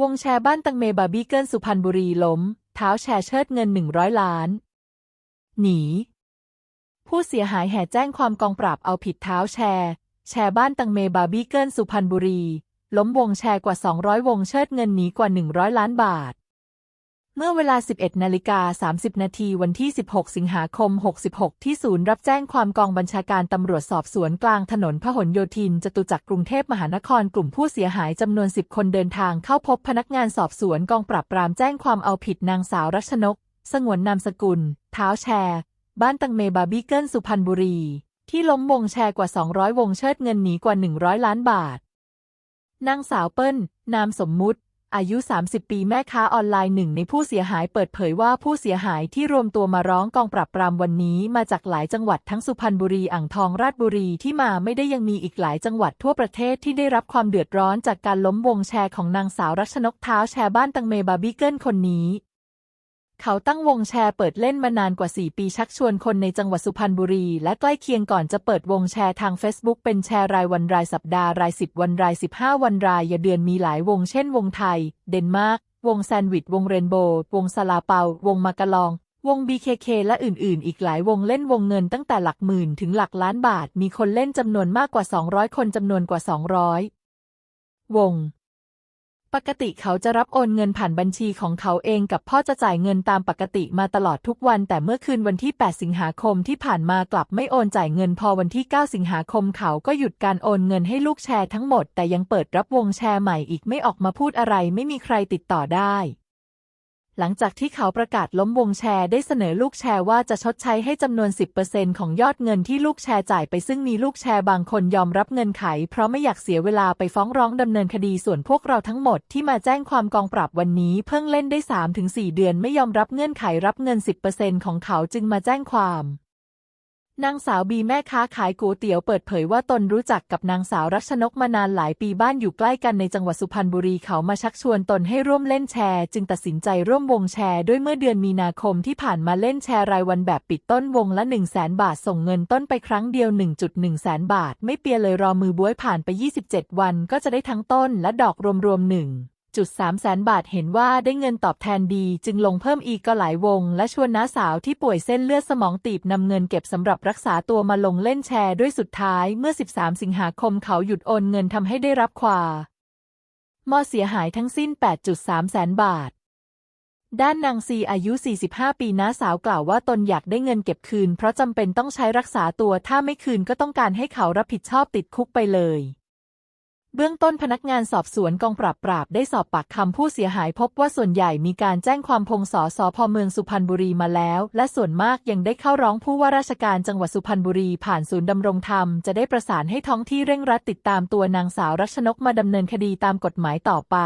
วงแชร์บ้านตังเมบาร์บี้เกิลสุพรรณบุรีล้ม เท้าแชร์เชิดเงินหนึ่งร้อยล้าน หนี ผู้เสียหายแห่แจ้งความกองปราบเอาผิดเท้าแชร์ แชร์บ้านตังเมบาร์บี้เกิลสุพรรณบุรี ล้มวงแชร์กว่า 200 วงเชิดเงินหนีกว่า 100 ล้านบาท เมื่อเวลา 11 นาฬิกา 30 นาทีวันที่ 16 สิงหาคม 66 ที่ศูนย์รับแจ้งความกองบัญชาการตำรวจสอบสวนกลางถนนพหลโยธินจตุจักรกรุงเทพมหานครกลุ่มผู้เสียหายจำนวน 10 คนเดินทางเข้าพบพนักงานสอบสวนกองปราบปรามแจ้งความเอาผิดนางสาวรัชนก สงวนนามสกุล เท้าแชร์ บ้านตังเมบาบี้เกิลสุพรรณบุรี ที่ล้มวงแชร์กว่า 200 วงเชิดเงินหนีกว่า 100 ล้านบาท นางสาวเปิ้ล นามสมมุติ อายุ 30 ปีแม่ค้าออนไลน์หนึ่งในผู้เสียหายเปิดเผยว่าผู้เสียหายที่รวมตัวมาร้องกองปราบปรามวันนี้ มาจากหลายจังหวัดทั้งสุพรรณบุรีอ่างทองราชบุรีที่มาไม่ได้ยังมีอีกหลายจังหวัดทั่วประเทศที่ได้รับความเดือดร้อนจากการล้มวงแชร์ของนางสาวรัชนกเท้าแชร์บ้านตังเมบาร์บี้เกิลคนนี้ เขาตั้งวงแชร์เปิดเล่นมานานกว่า 4 ปีชักชวนคนในจังหวัดสุพรรณบุรี และใกล้เคียงก่อนจะเปิดวงแชร์ทาง Facebook เป็นแชร์รายวันรายสัปดาห์ราย 10 วันราย 15 วันรายยาเดือนมีหลายวงเช่นวงไทย เดนมาร์กวงแซนด์วิชวงเรนโบว์วงสลาเปา วงมากะลอง วง BKK และอื่นๆ อีกหลายวงเล่นวงเงินตั้งแต่หลักหมื่นถึงหลักล้านบาท มีคนเล่นจำนวนมากกว่า 200 คนจำนวนกว่า 200 วง ปกติเขาจะรับโอนเงินผ่านบัญชีของเขาเองกับพ่อจะจ่ายเงินตามปกติมาตลอดทุกวัน แต่เมื่อคืนวันที่ 8 สิงหาคมที่ผ่านมากลับไม่โอนจ่ายเงินพอวันที่ 9 สิงหาคมเขาก็หยุดการโอนเงินให้ลูกแชร์ทั้งหมด แต่ยังเปิดรับวงแชร์ใหม่อีกไม่ออกมาพูดอะไรไม่มีใครติดต่อได้ หลังจากที่เขาประกาศล้มวงแชร์ได้เสนอลูกแชร์ว่าจะชดใช้ให้จำนวน 10%ของยอดเงินที่ลูกแชร์จ่ายไปซึ่งมีลูกแชร์บางคนยอมรับเงินไข เพราะไม่อยากเสียเวลาไปฟ้องร้องดำเนินคดีส่วนพวกเราทั้งหมดที่มาแจ้งความกองปราบวันนี้เพิ่งเล่นได้ 3-4 เดือนไม่ยอมรับเงื่อนไขรับเงิน 10%ของเขาจึงมาแจ้งความ นางสาวบีแม่ค้าขายก๋วยเตี๋ยวเปิดเผยว่าตนรู้จักกับนางสาวรัชนกมานานหลายปีบ้านอยู่ใกล้กันในจังหวัดสุพรรณบุรีเขามาชักชวนตนให้ร่วมเล่นแชร์ จึงตัดสินใจร่วมวงแชร์ด้วยเมื่อเดือนมีนาคมที่ผ่านมาเล่นแชร์รายวันแบบปิดต้นวงละ 1 0 0 0 0แบาทส่งเงินต้นไปครั้งเดียว 1.1 แสนบาท ไม่เปียเลยรอมือบ้วยผ่านไป 27 วันก็จะได้ทั้งต้นและดอกรวมๆหนึ่ง จุดสามแสนบาทเห็นว่าได้เงินตอบแทนดีจึงลงเพิ่มอีกก็หลายวง และชวนน้าสาวที่ป่วยเส้นเลือดสมองตีบนำเงินเก็บสำหรับรักษาตัวมาลงเล่นแชร์ด้วยสุดท้ายเมื่อ 13 สิงหาคมเขาหยุดโอนเงินทำให้ได้รับความ มอเสียหายทั้งสิ้น 8.3 แสนบาทด้านนางซีอายุ 45 ปีน้าสาวกล่าวว่าตนอยากได้เงินเก็บคืน เพราะจำเป็นต้องใช้รักษาตัวถ้าไม่คืนก็ต้องการให้เขารับผิดชอบติดคุกไปเลย เบื้องต้นพนักงานสอบสวนกองปราบปราบได้สอบปากคำผู้เสียหายพบว่าส่วนใหญ่มีการแจ้งความพงสสพเมืองสุพรรณบุรีมาแล้ว และส่วนมากยังได้เข้าร้องผู้ว่าราชการจังหวัดสุพรรณบุรีผ่านศูนย์ดำรงธรรม จะได้ประสานให้ท้องที่เร่งรัดติดตามตัวนางสาวรัชนกมาดำเนินคดีตามกฎหมายต่อไป